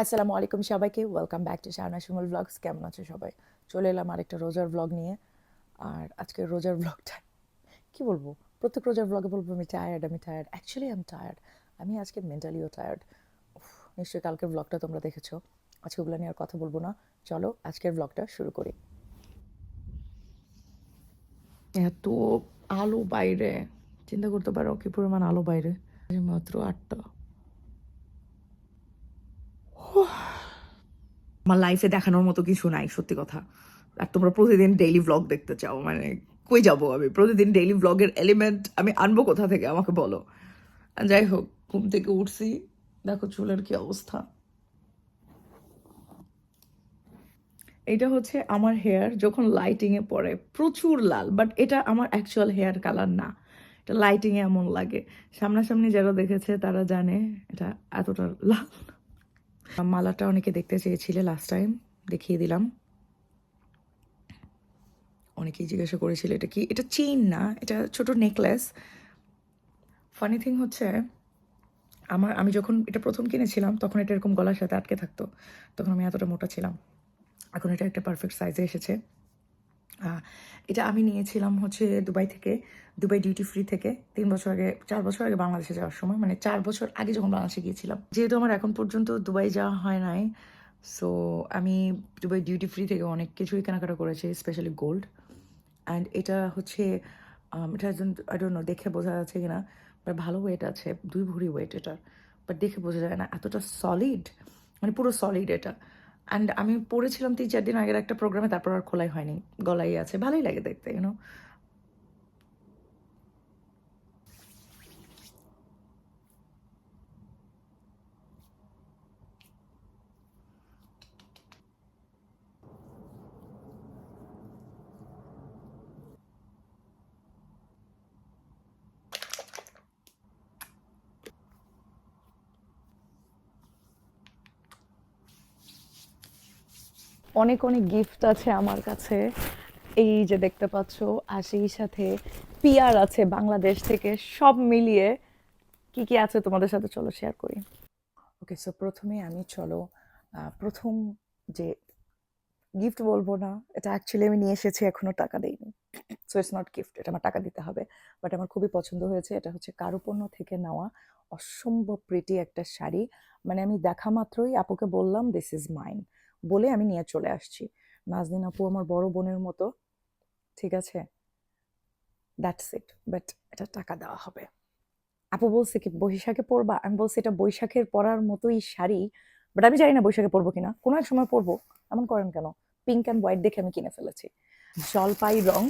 আসসালামু আলাইকুম সবাইকে। Welcome back to Shahna Shimul blogs কেমন আছে সবাই? চলে এলাম আরেকটা রোজার ব্লগ নিয়ে। আর আজকের রোজার ব্লগটা কি বলব? প্রত্যেক রোজার ব্লগে বলব, আমি টায়ার্ড আমি tired actually I am tired আমি আজকে মেন্টালিও টায়ার্ড নিশ্চয়ই কালকের ব্লগটা তোমরা দেখেছ। আজকে ওগুলো নিয়ে আর কথা বলব না। চলো, আজকের ব্লগটা শুরু করি। এত আলো বাইরে। চিন্তা করতে পারো কি পরিমাণ আলো বাইরে? মাত্র আটটা। আমার লাইফে দেখানোর মতো কিছু নাই, সত্যি কথা। আর তোমরা প্রতিদিন ডেইলি ব্লগ দেখতে চাও মানে কই যাব আমি? প্রতিদিন ডেইলি ব্লগের এলিমেন্ট আমি আনব কোথা থেকে, আমাকে বলো। যাই হোক, ঘুম থেকে উঠছি, দেখো চুলের কি অবস্থা। এটা হচ্ছে আমার হেয়ার যখন লাইটিংয়ে পড়ে, প্রচুর লাল বাট এটা আমার অ্যাকচুয়াল হেয়ার কালার না। এটা লাইটিংয়ে এমন লাগে। সামনাসামনি যারা দেখেছে, তারা জানে এটা এতটা লাল না। মালাটা অনেকে দেখতে চেয়েছিলে লাস্ট টাইম দেখিয়ে দিলাম। অনেকেই জিজ্ঞাসা করেছিল, এটা কি, এটা চেইন না, এটা ছোট নেকলেস ফানি থিং হচ্ছে, আমার, আমি যখন এটা প্রথম কিনেছিলাম, তখন এটা এরকম গলার সাথে আটকে থাকতো। তখন আমি এতটা মোটা ছিলাম। এখন এটা একটা পারফেক্ট সাইজে এসেছে। এটা আমি নিয়েছিলাম হচ্ছে দুবাই থেকে দুবাই ডিউটি ফ্রি থেকে। তিন বছর আগে চার বছর আগে বাংলাদেশে যাওয়ার সময় মানে চার বছর আগে যখন বাংলাদেশে গিয়েছিলাম। যেহেতু আমার এখন পর্যন্ত দুবাই যাওয়া হয় নাই সো আমি দুবাই ডিউটি ফ্রি থেকে অনেক কিছুই কেনাকাটা করেছি স্পেশালি গোল্ড অ্যান্ড এটা হচ্ছে আম, এটা আই ডোন্ট নো দেখে বোঝা যাচ্ছে কিনা বাট ভালো ওয়েট আছে দুই ভরি ওয়েট এটার বাট দেখে বোঝা যায় না এতটা সলিড মানে পুরো সলিড এটা। অ্যান্ড আমি পড়েছিলাম তিন চার দিন আগের একটা প্রোগ্রামে তারপর আর খোলাই হয়নি। গলাই আছে। ভালোই লাগে দেখতে ইউনো অনেক অনেক গিফট আছে আমার কাছে। এই যে দেখতে পাচ্ছ, আর সেই সাথে পিয়ার আছে বাংলাদেশ থেকে, সব মিলিয়ে কি কি আছে তোমাদের সাথে চলো শেয়ার করি। ওকে সো প্রথমে আমি চলো প্রথম যে গিফট বলব না, এটা অ্যাকচুয়ালি আমি নিয়ে এসেছি, এখনও টাকা দেইনি। সো ইটস নট গিফট এটা আমার টাকা দিতে হবে। বাট আমার খুবই পছন্দ হয়েছে, এটা হচ্ছে কারুপণ্য থেকে নেওয়া অসম্ভব প্রিটি একটা শাড়ি। মানে আমি দেখা মাত্রই, আপুকে বললাম দিস ইজ মাইন বলে আমি নিয়ে চলে আসছি। নাজনিন আপু আমার বড় বোনের মতো। ঠিক আছে? দ্যাটস ইট বাট এটা টাকা দেওয়া হবে। আপু বলছে কি বৈশাখে পরবা? আমি বলছি এটা বৈশাখের পরার মতোই শাড়ি। বাট আমি জানি না বৈশাখে পরবো কিনা। কোনো এক সময় পরবো। এমন করেন কেন? পিঙ্ক অ্যান্ড হোয়াইট দেখে আমি কিনে ফেলেছি। জলপাই রং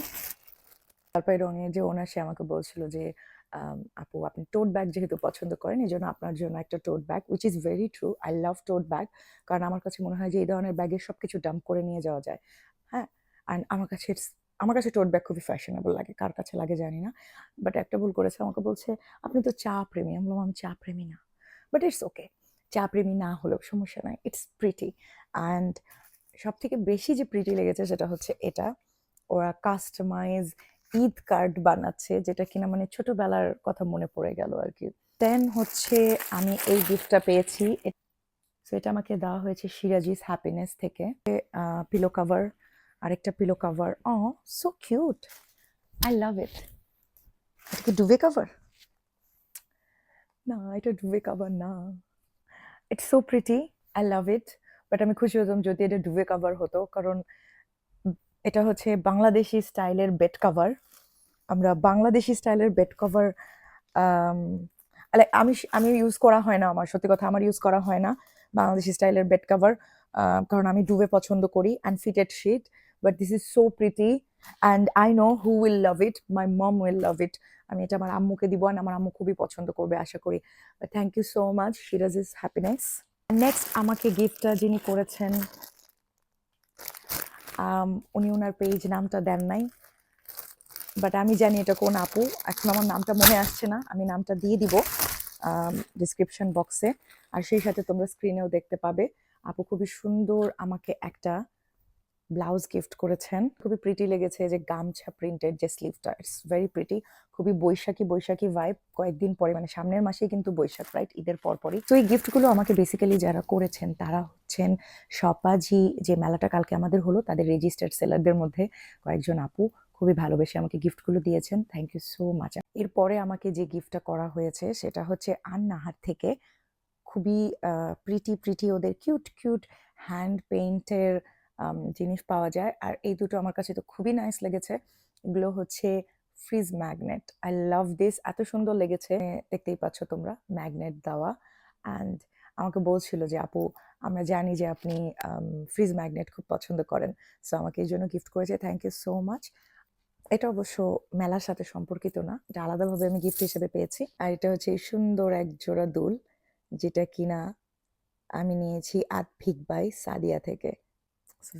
জলপাই রঙের যে ওনার সে আমাকে বলছিল যে আপু, আপনি টোট ব্যাগ যেহেতু পছন্দ করেন এই জন্য আপনার জন্য একটা tote bag which is very true I love tote bag কারণ আমার কাছে মনে হয় যে এই ধরনের ব্যাগে সব কিছু ডাম্প করে নিয়ে যাওয়া যায়। হ্যাঁ অ্যান্ড আমার কাছে আমার কাছে টোট ব্যাগ খুবই ফ্যাশনেবল লাগে, কার কাছে লাগে জানি না বাট একটা ভুল করেছে, আমাকে বলছে, আপনি তো চা প্রেমী। আমি বললাম, আমি চা প্রেমী না বাট ইটস ওকে চা প্রেমী না হলেও সমস্যা নাই ইটস প্রিটি অ্যান্ড সব থেকে বেশি যে প্রিটি লেগেছে সেটা হচ্ছে এটা, ওরা কাস্টমাইজ ঈদ কার্ড বানাচ্ছে, যেটা কিনা মানে ছোটবেলার কথা মনে পড়ে গেল আর কি দেন হচ্ছে আমি এই গিফটটা পেয়েছি। সো এটা আমাকে দেওয়া হয়েছে সিরাজিস হ্যাপিনেস থেকে। পিলো কাভার আরেকটা pillow cover O so cute I love it এটা কি ডুবে কাভার না, এটা ডুবে কাভার না। It's so pretty I love it but আমি খুশি হতাম যদি এটা ডুবে কাভার হতো, কারণ এটা হচ্ছে বাংলাদেশি স্টাইলের বেড কাভার। আমরা বাংলাদেশি স্টাইলের বেড কভার, আমি আমি ইউজ করা হয় না আমার, সত্যি কথা আমার ইউজ করা হয় না বাংলাদেশি স্টাইলের বেড কভার কারণ আমি ডুবে পছন্দ করি and fitted sheet but this is so pretty and I know who will love it my mom will love it আমি এটা আমার আম্মুকে দিব and আমার আম্মু খুবই পছন্দ করবে আশা করি। Thank you so much Siraj is happiness next আমাকে গিফটটা যিনি করেছেন উনি ওনার পেজ নামটা দেন নাই। বাট আমি জানি এটা কোন আপু। এখন আমার নামটা মনে আসছে না। আমি নামটা দিয়ে দিব ডিসক্রিপশন বক্সে আর সেই সাথে তোমরা স্ক্রিনেও দেখতে পাবে। আপু খুবই সুন্দর আমাকে একটা ব্লাউজ গিফট করেছেন। খুবই প্রিটি লেগেছে যে গামছা প্রিন্টেড যে স্লিভটা ইটস ভেরি প্রিটি খুবই বৈশাখী বৈশাখী ভাইব কয়েকদিন পরে মানে সামনের মাসেই কিন্তু বৈশাখ রাইট ঈদের পরপরই তো এই গিফটগুলো আমাকে বেসিক্যালি যারা করেছেন, তারা হচ্ছেন সপাজি, যে মেলাটা কালকে আমাদের হলো, তাদের রেজিস্টার্ড সেলারদের মধ্যে কয়েকজন আপু খুবই ভালোবেসে আমাকে গিফটগুলো দিয়েছেন। থ্যাংক ইউ সো মাচ এরপরে আমাকে যে গিফটটা করা হয়েছে, সেটা হচ্ছে আন্নাহার থেকে খুবই প্রিটি প্রিটি ওদের কিউট কিউট হ্যান্ড পেইন্টের জিনিস পাওয়া যায়। আর এই দুটো আমার কাছে তো খুবই নাইস লেগেছে। এগুলো হচ্ছে fridge magnet I love this এত সুন্দর লেগেছে। দেখতেই পাচ্ছ তোমরা ম্যাগনেট দেওয়া। অ্যান্ড আমাকে বলছিল যে, আপু, আমরা জানি যে আপনি ফ্রিজ ম্যাগনেট খুব পছন্দ করেন। সো আমাকে এই জন্য গিফট করেছে। থ্যাংক ইউ সো মাচ এটা অবশ্য মেলার সাথে সম্পর্কিত না। এটা আলাদাভাবে আমি গিফট হিসেবে পেয়েছি। আর এটা হচ্ছে সুন্দর এক জোড়া দুল, যেটা কিনা আমি নিয়েছি আদভিক বাই সাদিয়া থেকে।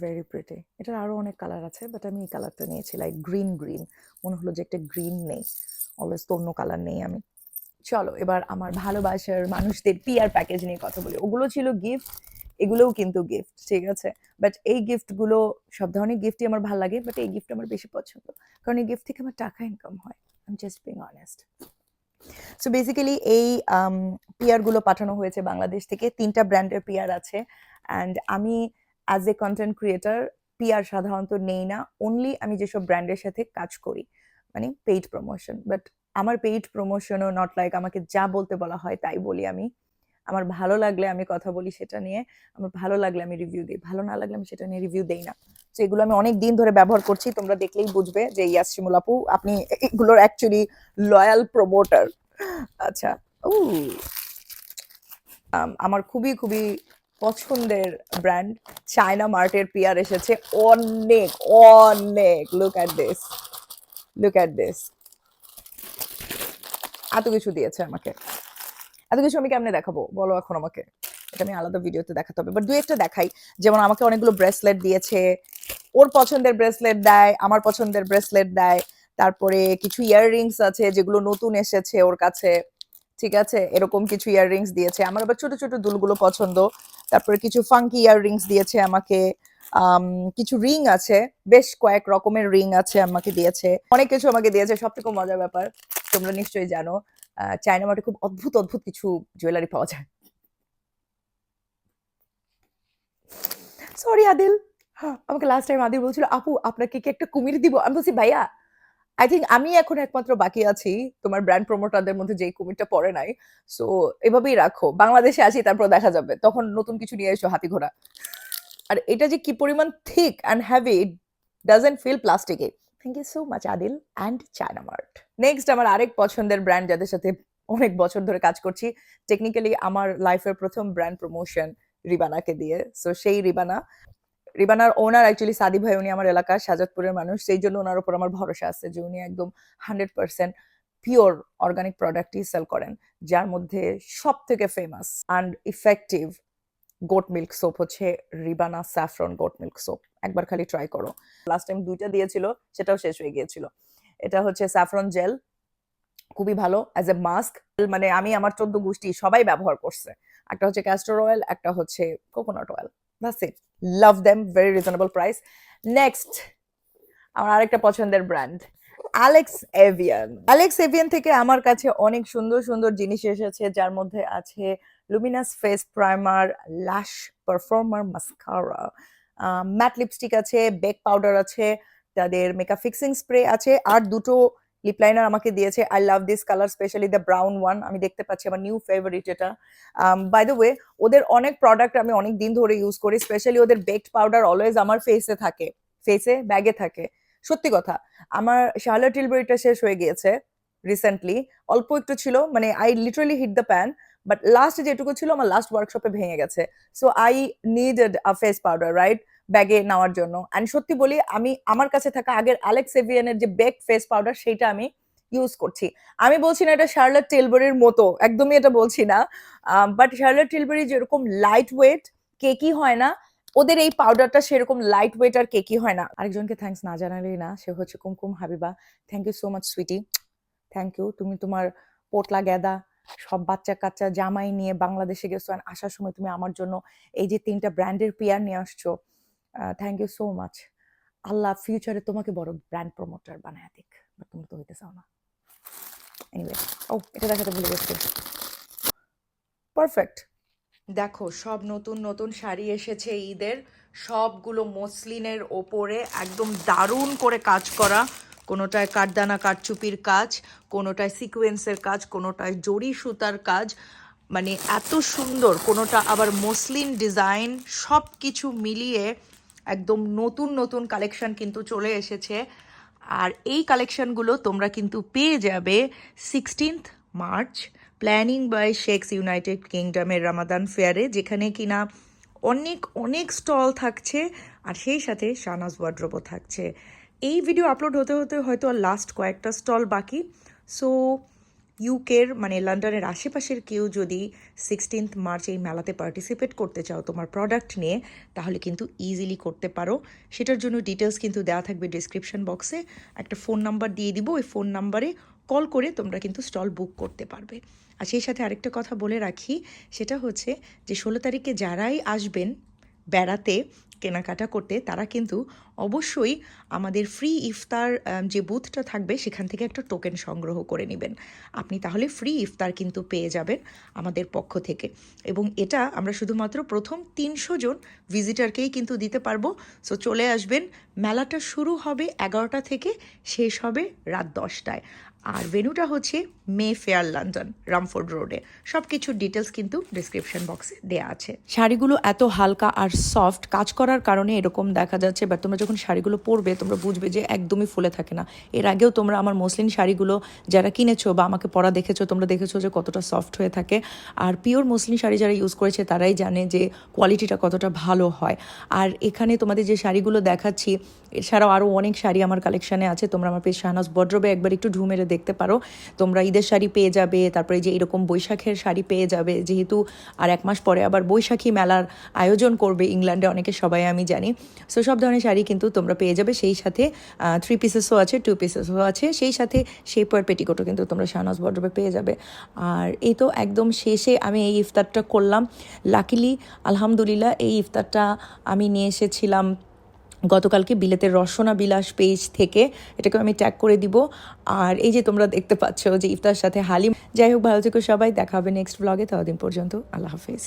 ভেরি প্রিটি এটার আরও অনেক কালার আছে বাট আমি এই কালারটা নিয়েছি লাইক গ্রিন গ্রিন মনে হলো যে একটা গ্রিন নেই। অলওয়েজ তো অন্য কালার নেই আমি। চলো, এবার আমার ভালোবাসার মানুষদের পিয়ার প্যাকেজ নিয়ে কথা বলি। ওগুলো ছিল গিফট এগুলোও কিন্তু গিফট ঠিক আছে? বাট এই গিফটগুলো সব ধরনের গিফটই আমার ভালো লাগে বাট এই গিফট আমার বেশি পছন্দ। কারণ এই গিফট থেকে আমার টাকা ইনকাম হয় I just being honest so basically এই পিয়ারগুলো পাঠানো হয়েছে বাংলাদেশ থেকে। তিনটা ব্র্যান্ডের পিয়ার আছে। অ্যান্ড আমি as a content creator PR সাধারণত নেই না। অনলি আমি যেসব ব্র্যান্ডের সাথে কাজ করি মানে পেইড প্রমোশন বাট আমার পেইড প্রমোশনও নট লাইক আমাকে যা বলতে বলা হয় তাই বলি আমি। আমার ভালো লাগলে আমি কথা বলি সেটা নিয়ে, আমার ভালো লাগলে আমি রিভিউ দিই। ভালো না লাগলে আমি সেটা নিয়ে রিভিউ দেই না। তো এগুলো আমি অনেক দিন ধরে ব্যবহার করছি, তোমরা দেখলেই বুঝবে যে, ইয়াস শিমুল আপু, আপনি এগুলোর অ্যাকচুয়ালি লয়াল প্রমোটার আচ্ছা ও আমার খুবই খুবই পছন্দের ব্র্যান্ড চায়না মার্টের পিয়ার এসেছে। অনেক অনেক look at this look at this এত কিছু দিয়েছে আমাকে। এত কিছু আমি কেমনে দেখাবো? বলো এখন আমাকে। এটা আমি আলাদা ভিডিওতে দেখাতে হবে। বাট দু একটা দেখাই। যেমন আমাকে অনেকগুলো ব্রেসলেট দিয়েছে। ওর পছন্দের ব্রেসলেট দেয়, আমার পছন্দের ব্রেসলেট দেয়। তারপরে কিছু ইয়াররিংস আছে যেগুলো নতুন এসেছে ওর কাছে। ঠিক আছে? এরকম কিছু ইয়াররিংস দিয়েছে। আমার আবার ছোট ছোট দুলগুলো পছন্দ। তারপরে কিছু ফাঙ্কি ইয়াররিংস দিয়েছে আমাকে আম, কিছু রিং আছে বেশ কয়েক রকমের রিং আছে আমাকে দিয়েছে। অনেক কিছু আমাকে দিয়েছে সব থেকে মজার ব্যাপার তোমরা নিশ্চয়ই জানো চায়না মার্টে খুব অদ্ভুত অদ্ভুত কিছু জুয়েলারি পাওয়া যায়। সরি আদিল। হ্যাঁ, আমাকে লাস্ট টাইম আদিল বলছিল আপু আপনাকে কি একটা কুমির দিব? আমি বলছি ভাইয়া আই থিঙ্ক আমি এখন একমাত্র বাকি আছি। তোমার ব্র্যান্ড প্রমোটারদের মধ্যে যেই কুমিরটা পড়ে নাই। সো এভাবেই রাখো। বাংলাদেশে আসি, তারপর দেখা যাবে। তখন নতুন কিছু নিয়ে এসো হাতি ঘোড়া। আর এটা যে কি পরিমাণ thick and heavy doesn't feel প্লাস্টিকে thank you so much Adil and China Mart next আমার আরেক পছন্দের ব্র্যান্ড যাদের সাথে অনেক বছর ধরে কাজ করছি টেকনিক্যালি আমার লাইফের প্রথম ব্র্যান্ড প্রমোশন রিবানাকে দিয়ে। সো সেই রিবানা রিবানার ওনার অ্যাকচুয়ালি সাদি ভাই, উনি আমার এলাকার সাজাদপুরের মানুষ, সেই জন্য ওনার উপর আমার ভরসা আছে যে উনি একদম হান্ড্রেড পার্সেন্ট পিওর অর্গানিক প্রোডাক্টই সেল করেন, যার মধ্যে সব থেকে famous and effective goat milk soap হচ্ছে Ribana saffron goat milk soap একবার খালি ট্রাই করো। লাস্ট টাইম দুইটা দিয়েছিল, সেটাও শেষ হয়ে গিয়েছিল। এটা হচ্ছে স্যাফরন জেল খুবই ভালো অ্যাজ এ মাস্ক মানে আমি আমার চোদ্দ গোষ্ঠী সবাই ব্যবহার করছে। একটা হচ্ছে ক্যাস্টর অয়েল একটা হচ্ছে coconut oil that's it love them very reasonable price next আমার আরেকটা পছন্দের brand Alex Avian Alex Avian থেকে আমার কাছে অনেক সুন্দর সুন্দর জিনিস এসেছে, যার মধ্যে আছে luminous face primer lash performer mascara matte lipstick আছে বেক পাউডার আছে, তাদের মেকআপ ফিক্সিং স্প্রে আছে, আর দুটো লিপ লাইনার আমাকে দিয়েছে I love this colour specially the brown one আমি দেখতে পাচ্ছি আমার নিউ ফেভারিট এটা। বাই দ্য ওয়ে ওদের অনেক প্রোডাক্ট আমি অনেক দিন ধরে ইউজ করি স্পেশালি ওদের বেকড পাউডার অলওয়েজ আমার ফেসে থাকে ফেসে ব্যাগে থাকে। সত্যি কথা, আমার শার্লট টিলবেরিটা শেষ হয়ে গিয়েছে রিসেন্টলি অল্প একটু ছিল মানে I literally hit the pan but last যেটুকু ছিল, আমার লাস্ট ওয়ার্কশপে ভেঙে গেছে। So I needed a face powder right ব্যাগে নেওয়ার জন্য। অ্যান্ড সত্যি বলি, আমি, আমার কাছে থাকা আগের অ্যালেক্স এভিয়ানের যে বেক ফেস পাউডার সেইটা আমি ইউজ করছি। আমি বলছি না এটা শার্লট টিলবেরির মতো, একদমই এটা বলছি না। বাট শার্লট টিলবেরি যেরকম লাইট ওয়েট কেকি হয় না, ওদের এই পাউডারটা সেরকম লাইট ওয়েট আর কেকি হয় না। আরেকজনকে থ্যাঙ্কস না জানালেই না, সে হচ্ছে Kumkum Habiba. Thank you so much sweetie thank you তুমি তোমার পোটলা গেদা সব বাচ্চা কাচ্চা জামাই নিয়ে বাংলাদেশে গেছো আসার সময় তুমি আমার জন্য এই যে তিনটা ব্র্যান্ডের পিয়ার নিয়ে আসছো। থ্যাংক ইউ সো মাচ আল্লাহ ফিউচারে তোমাকে বড় ব্র্যান্ড প্রমোটার বানায় দিক তুমি তো হইতে চাও না। এনিওয়ে ও, এটা দেখাতে ভুলে গেছি। পারফেক্ট দেখো, সব নতুন নতুন শাড়ি এসেছে ঈদের, সবগুলো মসলিনের ওপরে একদম দারুণ করে কাজ করা। কোনোটায় কাঠদানা কাঠচুপির কাজ, কোনোটায় সিকোয়েন্সের কাজ, কোনোটায় জড়ি সুতার কাজ। মানে এত সুন্দর, কোনোটা আবার মসলিন ডিজাইন সব কিছু মিলিয়ে একদম নতুন নতুন কালেকশন কিন্তু চলে এসেছে। আর এই কালেকশনগুলো তোমরা কিন্তু পেয়ে যাবে সিক্সটিন্থ মার্চ প্ল্যানিং বাই শেক্স ইউনাইটেড কিংডমের রামাদান ফেয়ারে যেখানে কিনা অনেক অনেক স্টল থাকছে আর সেই সাথে শানাজ ওয়ার্ড্রোবও থাকছে। এই ভিডিও আপলোড হতে হতে হয়তো আর লাস্ট কয়েকটা স্টল বাকি। সো ইউকের মানে লন্ডনের আশেপাশের কেউ যদি সিক্সটিন্থ মার্চ এই মেলাতে পার্টিসিপেট করতে চাও তোমার প্রোডাক্ট নিয়ে, তাহলে কিন্তু ইজিলি করতে পারো। সেটার জন্য ডিটেলস কিন্তু দেওয়া থাকবে ডিসক্রিপশন বক্সে একটা ফোন নাম্বার দিয়ে দিব, ওই ফোন নাম্বারে কল করে তোমরা কিন্তু স্টল বুক করতে পারবে। আর সেই সাথে আরেকটা কথা বলে রাখি, সেটা হচ্ছে যে ষোলো তারিখে যারাই আসবেন বেড়াতে কেনাকাটা করতে তারা কিন্তু অবশ্যই আমাদের ফ্রি ইফতার যে বুথটা থাকবে সেখান থেকে একটা টোকেন সংগ্রহ করে নেবেন। আপনি তাহলে ফ্রি ইফতার কিন্তু পেয়ে যাবেন আমাদের পক্ষ থেকে। এবং এটা আমরা শুধুমাত্র প্রথম তিনশো জন ভিজিটারকেই কিন্তু দিতে পারব। সো চলে আসবেন। মেলাটা শুরু হবে এগারোটা থেকে, শেষ হবে রাত দশটায়। আর ভেনুটা হচ্ছে মে ফেয়ার লন্ডন রামফোর্ড রোডে সব কিছুর ডিটেলস কিন্তু ডিসক্রিপশন বক্সে দেওয়া আছে। শাড়িগুলো এত হালকা আর সফট কাজ করার কারণে এরকম দেখা যাচ্ছে বাট তোমরা যখন শাড়িগুলো পরবে, তোমরা বুঝবে যে একদমই ফুলে থাকে না। এর আগেও তোমরা আমার মসলিন শাড়িগুলো যারা কিনেছো বা আমাকে পরা দেখেছ, তোমরা দেখেছ যে কতটা সফট হয়ে থাকে। আর পিওর মসলিন শাড়ি যারা ইউজ করেছে, তারাই জানে যে কোয়ালিটিটা কতটা ভালো হয়। আর এখানে তোমাদের যে শাড়িগুলো দেখাচ্ছি, এছাড়াও আরও অনেক শাড়ি আমার কালেকশানে আছে। তোমরা আমার পেজ শাহনাজ বড্রবে একবার একটু ঢু মেরে দেখতে পারো। তোমরা ঈদের শাড়ি পেয়ে যাবে, তারপরে যে এরকম বৈশাখের শাড়ি পেয়ে যাবে। যেহেতু আর এক মাস পরে আবার বৈশাখী মেলার আয়োজন করবে ইংল্যান্ডে, অনেকে সবাই আমি জানি। সো সব ধরনের শাড়ি কিন্তু তোমরা পেয়ে যাবে। সেই সাথে থ্রি পিসেসও আছে টু পিসেসও আছে। সেই সাথে শেপার পেটিকোটও কিন্তু তোমরা শাহনাজ বড্রবে পেয়ে যাবে। আর এই তো একদম শেষে আমি এই ইফতারটা করলাম। লাকিলি আলহামদুলিল্লাহ, এই ইফতারটা আমি নিয়ে এসেছিলাম গতকালকে বিলেতের রসনা বিলাস পেজ থেকে এটাকে আমি ট্যাগ করে দিব। আর এই যে তোমরা দেখতে পাচ্ছ যে ইফতার সাথে হালিম। যাই হোক, ভালো থেকো সবাই। দেখা হবে নেক্সট ব্লগে ততদিন পর্যন্ত আল্লাহ হাফিজ।